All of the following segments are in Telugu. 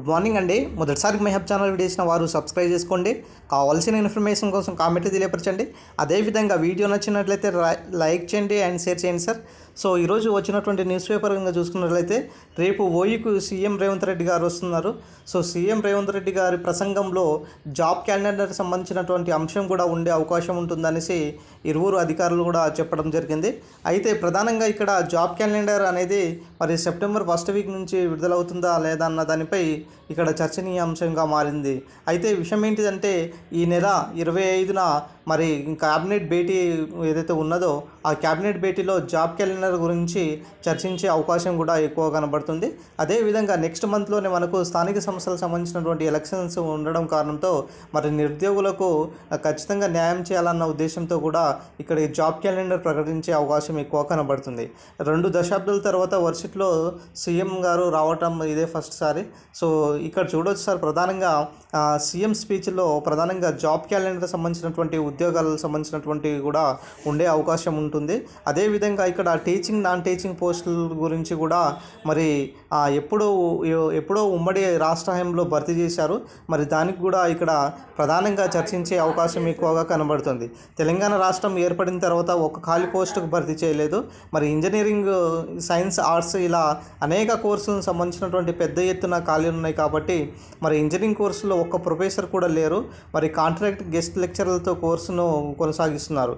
గుడ్ మార్నింగ్ అండి. మొదటిసారి మెహబ్ ఛానల్ వీడియోసిన వారు సబ్స్క్రైబ్ చేసుకోండి. కావాల్సిన ఇన్ఫర్మేషన్ కోసం కామెంట్ తెలియపరచండి. అదేవిధంగా వీడియో నచ్చినట్లయితే లైక్ చేయండి అండ్ షేర్ చేయండి సార్. సో ఈరోజు వచ్చినటువంటి న్యూస్ పేపర్ కనుక చూసుకున్నట్లయితే రేపు ఓయూకు సీఎం రేవంత్ రెడ్డి గారు వస్తున్నారు. సో సీఎం రేవంత్ రెడ్డి గారి ప్రసంగంలో జాబ్ క్యాలెండర్కి సంబంధించినటువంటి అంశం కూడా ఉండే అవకాశం ఉంటుందనేసి ఇరువురు అధికారులు కూడా చెప్పడం జరిగింది. అయితే ప్రధానంగా ఇక్కడ జాబ్ క్యాలెండర్ అనేది మరి సెప్టెంబర్ ఫస్ట్ వీక్ నుంచి విడుదలవుతుందా లేదా అన్న దానిపై ఇక్కడ చర్చనీయాంశంగా మారింది. అయితే విషయం ఏంటిదంటే ఈ నెల ఇరవై ఐదున మరి క్యాబినెట్ భేటీ ఏదైతే ఉన్నదో ఆ క్యాబినెట్ భేటీలో జాబ్ క్యాలెండర్ గురించి చర్చించే అవకాశం కూడా ఎక్కువ కనబడుతుంది. అదేవిధంగా నెక్స్ట్ మంత్లోనే మనకు స్థానిక సంస్థలకు సంబంధించినటువంటి ఎలక్షన్స్ ఉండడం కారణంతో మరి నిరుద్యోగులకు ఖచ్చితంగా న్యాయం చేయాలన్న ఉద్దేశంతో కూడా ఇక్కడ ఈ జాబ్ క్యాలెండర్ ప్రకటించే అవకాశం ఎక్కువ కనబడుతుంది. రెండు దశాబ్దాల తర్వాత వర్షిట్లో సీఎం గారు రావటం ఇదే ఫస్ట్ సారి. సో ఇక్కడ చూడొచ్చు సార్ ప్రధానంగా సీఎం స్పీచ్లో ప్రధానంగా జాబ్ క్యాలెండర్ సంబంధించినటువంటి ఉద్యోగాలకు సంబంధించినటువంటివి కూడా ఉండే అవకాశం ఉంటుంది. అదేవిధంగా ఇక్కడ టీచింగ్ నాన్ టీచింగ్ పోస్టుల గురించి కూడా మరి ఎప్పుడో ఎప్పుడో ఉమ్మడి రాష్ట్ర హయాంలో భర్తీ చేశారు. మరి దానికి కూడా ఇక్కడ ప్రధానంగా చర్చించే అవకాశం ఎక్కువగా కనబడుతుంది. తెలంగాణ రాష్ట్రం ఏర్పడిన తర్వాత ఒక ఖాళీ పోస్టుకు భర్తీ చేయలేదు. మరి ఇంజనీరింగ్ సైన్స్ ఆర్ట్స్ ఇలా అనేక కోర్సులకు సంబంధించినటువంటి పెద్ద ఎత్తున ఖాళీలు ఉన్నాయి కాబట్టి మరి ఇంజనీరింగ్ కోర్సులో ఒక్క ప్రొఫెసర్ కూడా లేరు. మరి కాంట్రాక్ట్ గెస్ట్ లెక్చరర్లతో కోర్సును కొనసాగిస్తున్నారు.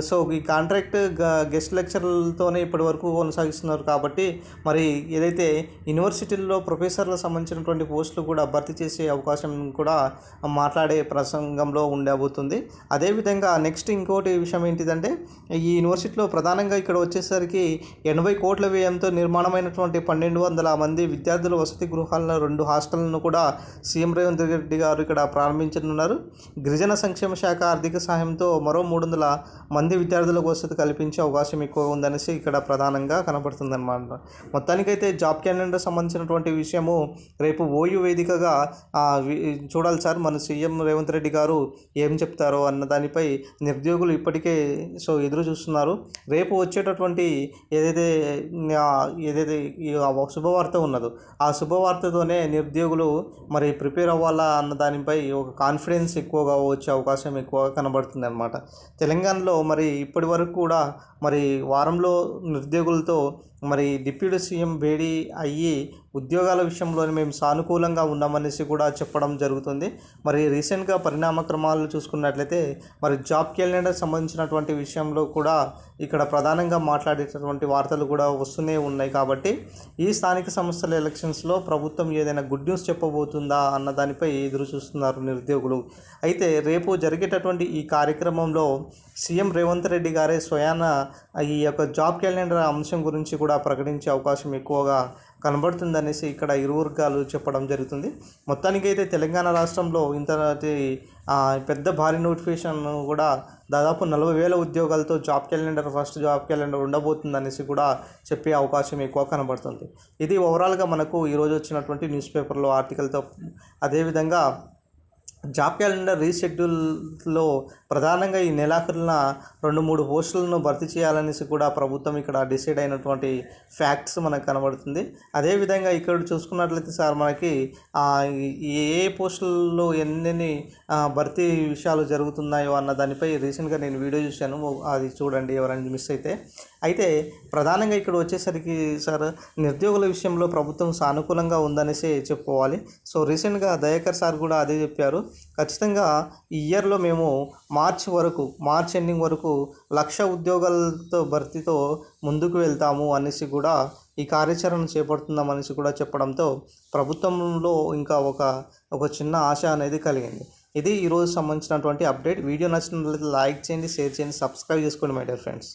సో ఈ కాంట్రాక్ట్ గ- గెస్ట్ లెక్చరర్లతోనే ఇప్పటి వరకు కొనసాగిస్తున్నారు కాబట్టి మరి ఏదైతే యూనివర్సిటీల్లో ప్రొఫెసర్లకు సంబంధించినటువంటి పోస్టులు కూడా భర్తీ చేసే అవకాశం కూడా మాట్లాడే ప్రసంగంలో ఉండబోతుంది అదేవిధంగా నెక్స్ట్ ఇంకోటి విషయం ఏంటిదంటే ఈ యూనివర్సిటీలో ప్రధానంగా ఇక్కడ వచ్చేసరికి ఎనభై కోట్ల వ్యయంతో నిర్మాణమైనటువంటి పన్నెండు వందల మంది విద్యార్థుల వసతి గృహాలను రెండు హాస్టళ్ళను కూడా సీఎం రేవంత్ రెడ్డి గారు ఇక్కడ ప్రారంభించనున్నారు. గిరిజన సంక్షేమ శాఖ ఆర్థిక ఆర్థిక సహాయంతో మరో మూడు వందల మంది విద్యార్థులకు వసతి కల్పించే అవకాశం ఎక్కువగా ఉందనేసి ఇక్కడ ప్రధానంగా కనబడుతుందన్నమాట మొత్తానికైతే జాబ్ క్యాలెండర్ సంబంధించినటువంటి విషయము రేపు ఓయూ వేదికగా చూడాలి సార్. మన సీఎం రేవంత్ రెడ్డి గారు ఏం చెప్తారో అన్న దానిపై నిరుద్యోగులు ఇప్పటికే సో ఎదురు చూస్తున్నారు రేపు వచ్చేటటువంటి ఏదైతే ఏదైతే శుభవార్త ఉన్నదో ఆ శుభవార్తతోనే నిరుద్యోగులు మరి ప్రిపేర్ అవ్వాలా అన్న దానిపై ఒక కాన్ఫిడెన్స్ ఎక్కువగా వచ్చే అవకాశం ఎక్కువగా కనబడుతుంది అనమాట తెలంగాణలో మరి ఇప్పటి వరకు కూడా మరి వారంలో నిరుద్యోగులతో మరి డిప్యూటీ సీఎం భేటీ అయ్యి ఉద్యోగాల విషయంలో మేము సానుకూలంగా ఉన్నామనేసి కూడా చెప్పడం జరుగుతుంది. మరి రీసెంట్గా పరిణామక్రమాలు చూసుకున్నట్లయితే మరి జాబ్ క్యాలెండర్ సంబంధించినటువంటి విషయంలో కూడా ఇక్కడ ప్రధానంగా మాట్లాడేటటువంటి వార్తలు కూడా వస్తూనే ఉన్నాయి కాబట్టి ఈ స్థానిక సంస్థల ఎలక్షన్స్లో ప్రభుత్వం ఏదైనా గుడ్ న్యూస్ చెప్పబోతుందా అన్న దానిపై ఎదురు చూస్తున్నారు నిరుద్యోగులు. అయితే రేపు జరిగేటటువంటి ఈ కార్యక్రమంలో సీఎం రేవంత్ రెడ్డి గారే స్వయాన ఈ యొక్క జాబ్ క్యాలెండర్ అంశం గురించి కూడా ప్రకటించే అవకాశం ఎక్కువగా కనబడుతుందనేసి ఇక్కడ ఇరు వర్గాలు చెప్పడం జరుగుతుంది. మొత్తానికైతే తెలంగాణ రాష్ట్రంలో ఇంత పెద్ద భారీ నోటిఫికేషన్ కూడా దాదాపు నలభై వేల ఉద్యోగాలతో job calendar first job calendar ఉండబోతుందనేసి కూడా చెప్పే అవకాశం ఎక్కువ కనబడుతుంది. ఇది ఓవరాల్గా మనకు ఈరోజు వచ్చినటువంటి న్యూస్ పేపర్లో ఆర్టికల్తో అదేవిధంగా జాబ్ క్యాలెండర్ రీషెడ్యూల్లో ప్రధానంగా ఈ నెలాఖరున రెండు మూడు పోస్టులను భర్తీ చేయాలనేసి కూడా ప్రభుత్వం ఇక్కడ డిసైడ్ అయినటువంటి ఫ్యాక్ట్స్ మనకు కనబడుతుంది. అదేవిధంగా ఇక్కడ చూసుకున్నట్లయితే సార్ మనకి ఏ ఏ పోస్టుల్లో ఎన్ని భర్తీ విషయాలు జరుగుతున్నాయో అన్న దానిపై రీసెంట్గా నేను వీడియో చూశాను. అది చూడండి ఎవరైనా మిస్ అయితే. అయితే ప్రధానంగా ఇక్కడ వచ్చేసరికి సార్ నిరుద్యోగుల విషయంలో ప్రభుత్వం సానుకూలంగా ఉందనేసి చెప్పుకోవాలి. సో రీసెంట్గా దయాకర్ సార్ కూడా అదే చెప్పారు. ఖచ్చితంగా ఈ ఇయర్లో మేము మార్చ్ వరకు మార్చ్ ఎండింగ్ వరకు లక్ష ఉద్యోగాలతో భర్తీతో ముందుకు వెళ్తాము అనేసి కూడా ఈ కార్యాచరణ చేపడుతున్నాం అనేసి కూడా చెప్పడంతో ప్రభుత్వంలో ఇంకా ఒక ఒక చిన్న ఆశ అనేది కలిగింది. ఇది ఈరోజు సంబంధించినటువంటి అప్డేట్. వీడియో నచ్చినట్లయితే లైక్ చేయండి షేర్ చేయండి సబ్స్క్రైబ్ చేసుకోండి మై డియర్ ఫ్రెండ్స్.